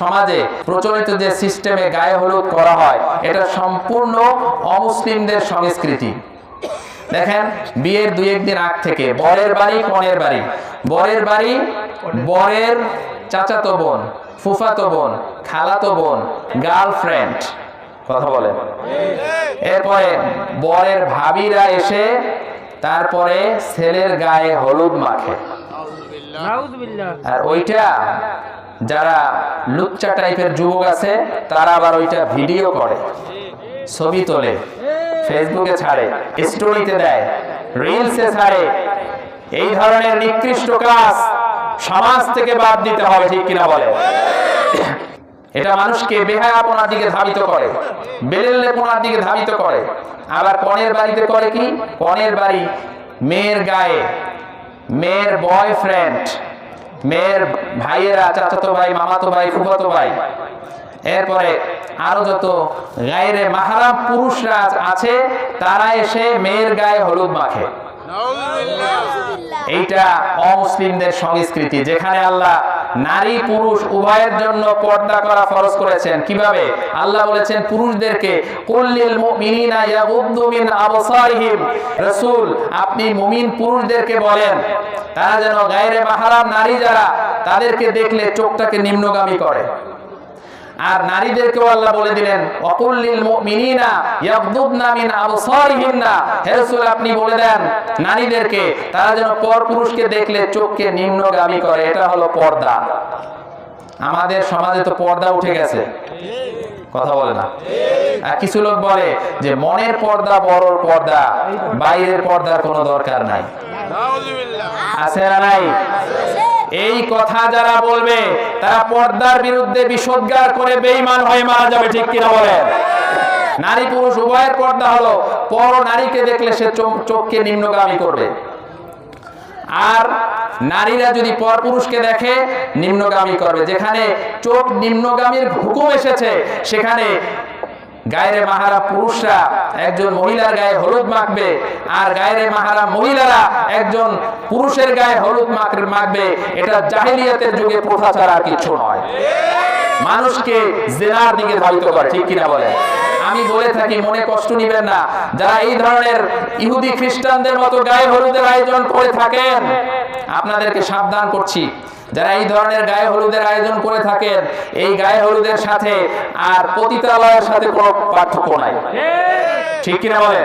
সমাজে প্রচলিত যে সিস্টেমে গায়ে হলুদ করা হয় এটা সম্পূর্ণ অমুসলিমদের সংস্কৃতি। দেখেন বিয়ের দুই একদিন আগ থেকে বরের বাড়ি কনের বাড়ি। বরের বাড়ি বরের চাচাতো বোন ফুফাতো বোন খালাতো বোন গার্লফ্রেন্ড কথা বলেন এরপরে বরের ভাবিরা এসে তারপরে ছেলের গায়ে হলুদ মাখে। আর ওইটা যারা লুচ্চা টাইপের যুবক আছে, তারা আবার ওইটা ভিডিও করে, ছবি তোলে, ফেসবুকে ছাড়ে, স্টোরিতে দেয় রিলসে ছাড়ে। এই ধরনের নিকৃষ্ট কাজ সমাজ থেকে বাদ দিতে হবে, ঠিক কিনা বলে? এটা মানুষকে বেহায়াপনার দিকে ধাবিত করে, বেলেল্লেপনার দিকে ধাবিত করে। আবার কনের বাড়িতে করে কি? কনের বাড়ি মেয়ের গায়ে, মেয়ের বয়ফ্রেন্ড মেয়ের ভাইয়েরা চাচাতো ভাই মামাতো ভাই ফুফাতো ভাই। এরপরে আরও যত গায়ের মাহারাম পুরুষরা আছে তারা এসে মেয়ের গায়ে হলুদ মাখে। এইটা অমুসলিমদের সংস্কৃতি যেখানে আল্লাহ নারী, পুরুষ উভয়ের জন্য পর্দা করা ফরজ করেছেন। কীভাবে? আল্লাহ বলেছেন, পুরুষদেরকে কুল্লিল মুমিনিনা ইয়াগুদ্দু মিন আবসারিহিম। রাসূল, আপনি মুমিন পুরুষদেরকে বলেন, তারা যেন গায়রে মাহরাম নারী যারা, তাদেরকে দেখলে চোখটাকে নিম্নগামী করে। আর নারীদেরকেও আল্লাহ বলে দিলেন অকুল্লিল মুমিনিনা ইয়াগদুদনা মিন আবসারিহিন্না। হে রাসূল আপনি বলে দেন নারীদেরকে তারা যেন পরপুরুষকে দেখলে চোখকে নিম্নগামী করে এটা হলো পর্দা। আমাদের সমাজে তো পর্দা উঠে গেছে। কথা বলে না। আর কিছু লোক বলে যে মনের পর্দা বড় পর্দা বাইরের পর্দার কোনো দরকার নাই। আছে না নাই? এই কথা যারা বলবে, তারা পর্দার বিরুদ্ধে বিষোদ্গার করে বেঈমান হয়ে মারা যাবে, ঠিক কিনা বলেন? নারী পুরুষ, উভয়ের পর্দা হলো, পর নারীকে দেখলে সে চোখ- চোখকে নিম্নগামী করবে। আর নারীরা যদি পর পুরুষকে দেখে, নিম্নগামী করবে। যেখানে চোখ নিম্নগামীর হুকুম এসেছে, সেখানে গায়ের মাহারা পুরুষরা একজন মহিলার গায়ে হলুদ মাখবে আর গায়ের মাহারা মহিলারা একজন পুরুষের গায়ে হলুদ মাখবে। এটা জাহিলিয়াতের যুগে প্রথা ছাড়া কিছু নয়। মানুষকে জেনার দিকে ধাবিত করে, ঠিক কিনা বলে আমি বলে থাকি, মনে কষ্ট নিবেন না। যারা এই ধরনের ইহুদি খ্রিস্টানদের মতো গায়ে হলুদের আয়োজন করে থাকেন, আপনাদেরকে সাবধান করছি। যারা এই ধরনের গায়ে হলুদের আয়োজন করে থাকেন, এই গায়ে হলুদের সাথে আর পতিতালয়ের সাথে কোনো পার্থক্য নাই। ঠিক কিনা বলে